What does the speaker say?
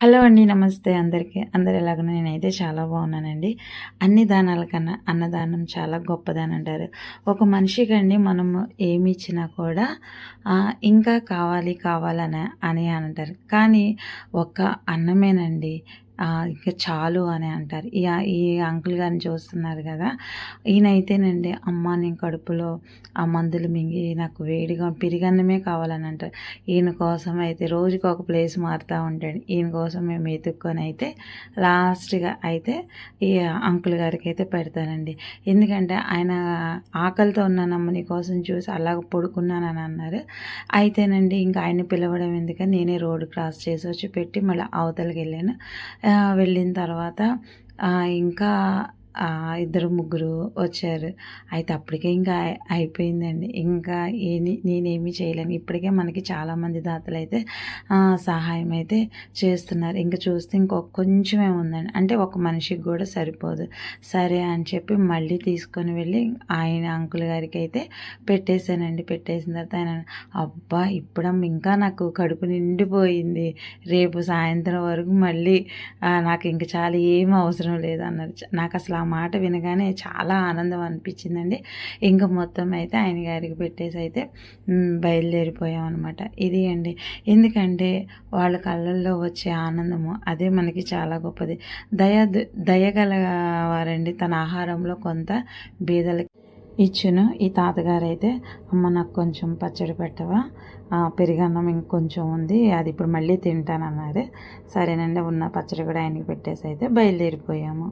Hello అండి నమస్తే అందరికీ. అందరు ఎలాగో నేనైతే చాలా బాగున్నానండి. అన్ని దానాల కన్నా అన్నదానం చాలా గొప్పదని అంటారు. ఒక మనిషికి అండి మనము ఏమి ఇచ్చినా కూడా ఇంకా కావాలి కావాలని అని అంటారు. కానీ ఒక్క అన్నమేనండి. ఇంకా చాలు అని అంటారు. ఈ ఈ అంకుల్ గారిని చూస్తున్నారు కదా. ఈయనైతేనండి అమ్మ నేను కడుపులో ఆ మందులు మింగి నాకు వేడిగా పిరిగన్నమే కావాలని అంటారు. ఈయన కోసం అయితే రోజుకి ఒక ప్లేస్ మారుతూ ఉంటాడు. ఈయన కోసం మేము వెతుక్కొని అయితే లాస్ట్గా అయితే ఈ అంకుల్ గారికి అయితే పెడతానండి. ఎందుకంటే ఆయన ఆకలితో ఉన్నానమ్మ నీ కోసం చూసి అలాగ పడుకున్నానని అన్నారు. అయితేనండి ఇంకా ఆయన పిలవడం ఎందుకని నేనే రోడ్డు క్రాస్ చేసి వచ్చి పెట్టి మళ్ళీ అవతలకి వెళ్ళాను. వెళ్ళిన తర్వాత ఇంకా ఇద్దరు ముగ్గురు వచ్చారు. అయితే అప్పటికే ఇంకా అయిపోయిందండి. ఇంకా ఏమి నేనేమి చేయలేను. ఇప్పటికే మనకి చాలామంది దాతలు అయితే సహాయం అయితే చేస్తున్నారు. ఇంకా చూస్తే ఇంకొక కొంచెమే ఉందండి అంటే ఒక మనిషికి కూడా సరిపోదు. సరే అని చెప్పి మళ్ళీ తీసుకొని వెళ్ళి ఆయన అంకుల్ గారికి అయితే పెట్టేశానండి. పెట్టేసిన తర్వాత ఆయన అబ్బా ఇప్పుడమ్మ ఇంకా నాకు కడుపు నిండిపోయింది. రేపు సాయంత్రం వరకు మళ్ళీ నాకు ఇంకా చాలా ఏం అవసరం లేదు అన్నారు. నాకు అసలు మాట వినగానే చాలా ఆనందం అనిపించిందండి. ఇంకా మొత్తం అయితే ఆయన గారికి పెట్టేసి అయితే బయలుదేరిపోయాం అనమాట ఇది అండి. ఎందుకంటే వాళ్ళ కళ్ళల్లో వచ్చే ఆనందము అదే మనకి చాలా గొప్పది. దయ దయగల వారండి తన ఆహారంలో కొంత బీదలకి ఇచ్చును. ఈ తాతగారు అయితే అమ్మ నాకు కొంచెం పచ్చడి పెట్టవా? పెరిగన్నం ఇంకొంచెం ఉంది. అది ఇప్పుడు మళ్ళీ తింటానన్నారు. సరేనండి ఉన్న పచ్చడి కూడా ఆయనకి పెట్టేసి అయితే బయలుదేరిపోయాము.